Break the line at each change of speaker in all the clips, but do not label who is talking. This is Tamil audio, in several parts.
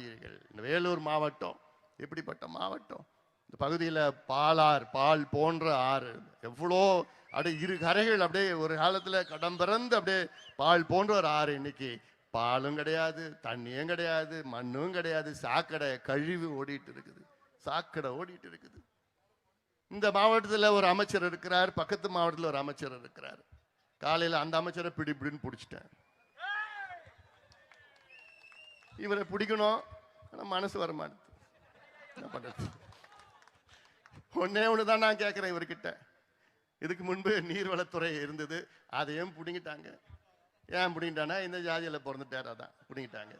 பார்த்தீர்கள் இந்த வேலூர் மாவட்டம் எப்படிப்பட்ட மாவட்டம்? இந்த பகுதியில் பாலார் பால் போன்ற ஆறு எவ்வளோ அப்படியே இரு கரைகள் அப்படியே ஒரு காலத்தில் கடம் பிறந்து அப்படியே பால் போன்ற ஒரு ஆறு இன்னைக்கு. பாலும் கிடையாது தண்ணியும் கிடையாது மண்ணும் கிடையாது சாக்கடை கழிவு ஓடிட்டு இருக்குது. சாக்கடை ஓடிட்டு இருக்குது. இந்த மாவட்டத்தில் ஒரு அமைச்சர் இருக்கிறார் பக்கத்து மாவட்டத்தில் ஒரு அமைச்சர் இருக்கிறார். காலையில் அந்த அமைச்சரை பிடி பிடின்னு பிடிச்சிட்டேன். இவரை பிடிக்கணும். ஆனால் மனசு வர மாட்டேது என்ன பண்ணுறது ஒன்றே ஒன்று தான் நான் கேட்குறேன் இவர்கிட்ட. இதுக்கு முன்பு நீர்வளத்துறை இருந்தது. அதையும் பிடிங்கிட்டாங்க. ஏன் பிடிங்கிட்டானா இந்த ஜாதியில் பிறந்துட்டார் அதான். பிடிங்கிட்டாங்க.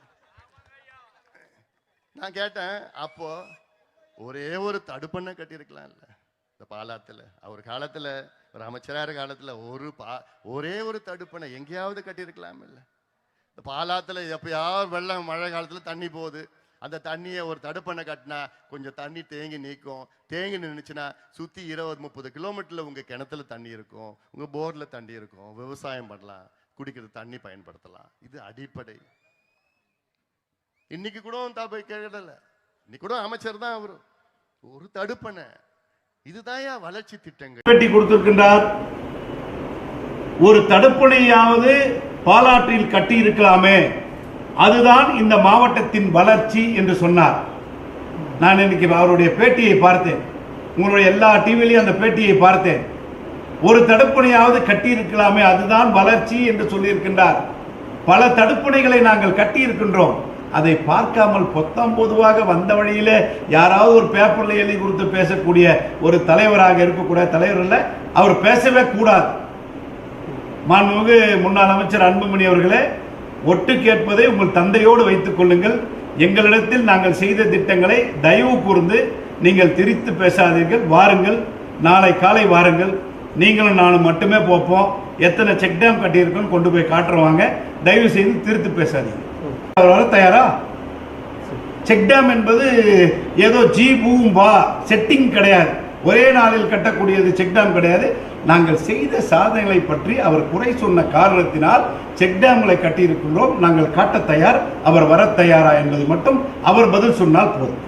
நான் கேட்டேன் அப்போது ஒரே ஒரு தடுப்பண்ணை கட்டியிருக்கலாம்ல இந்த பாலாத்தில். அவர் காலத்தில் ஒரு அமைச்சராக காலத்தில் ஒரு பா ஒரே ஒரு தடுப்பணை எங்கேயாவது கட்டியிருக்கலாம் இல்லை பாலாத்துல எப்பயாவது வெள்ளம் மழை காலத்துல தண்ணி போகுது. அந்த தண்ணியை ஒரு தடுப்பணை கட்டினா கொஞ்சம் தண்ணி தேங்கி நீக்கும் தேங்கி நின்றுச்சுன்னா சுற்றி இருபது முப்பது கிலோமீட்டரில் உங்கள் கிணத்துல தண்ணி இருக்கும். உங்கள் போரில் தண்ணி இருக்கும். விவசாயம் பண்ணலாம். குடிக்கிறது தண்ணி பயன்படுத்தலாம். இது அடிப்படை. இன்னைக்கு கூட தப்பை கேட்கல இன்னைக்கு கூட அமைச்சர் தான் அவரு. ஒரு தடுப்பணை. இதுதான்யா வளர்ச்சி திட்டங்கள்.
கட்டி கொடுத்திருக்கின்றார். ஒரு தடுப்பணையாவது பாலாற்றில் கட்டியிருக்கலாமே. அதுதான் இந்த மாவட்டத்தின் வளர்ச்சி என்று சொன்னார். நான் இன்னைக்கு அவருடைய பேட்டியை பார்த்தேன். உங்களுடைய எல்லா டிவிலையும் அந்த பேட்டியை பார்த்தேன். ஒரு தடுப்பணையாவது கட்டியிருக்கலாமே அதுதான் வளர்ச்சி என்று சொல்லியிருக்கின்றார். பல தடுப்பணைகளை நாங்கள் கட்டியிருக்கின்றோம். அதை பார்க்காமல் பொத்தாம் பொதுவாக வந்த வழியிலே யாராவது ஒரு பேப்பர்ல எழுதி கொடுத்து பேசக்கூடிய ஒரு தலைவராக இருக்கக்கூடிய தலைவர் இல்லை அவர் பேசவே கூடாது. மாண்புமிகு முன்னாள் அமைச்சர் அன்புமணி அவர்களே ஒட்டு கேட்பதை உங்கள் தந்தையோடு வைத்துக் கொள்ளுங்கள். எங்களிடத்தில் நாங்கள் செய்த திட்டங்களை தயவு கூர்ந்து நீங்கள் திரித்து பேசாதீர்கள். வாருங்கள். நாளை காலை வாருங்கள். நீங்களும் நானும் மட்டுமே போப்போம். எத்தனை செக் டேம் கட்டியிருக்கோன்னு கொண்டு போய் காட்டுருவாங்க தயவு செய்து திருத்து பேசாதீங்க. அவர் வர தயாரா? செக் டேம் என்பது ஏதோ ஜி பூம் பா செட்டிங் கிடையாது. ஒரே நாளில் கட்டக்கூடியது செக் டேம் கிடையாது. நாங்கள் செய்த சாதனைகளை பற்றி அவர் குறை சொன்ன காரணத்தினால் செக் டேம்களை கட்டியிருக்கின்றோம். நாங்கள் காட்ட தயார் அவர் வர தயாரா என்பது மட்டும் அவர் பதில் சொன்னால் போதும்.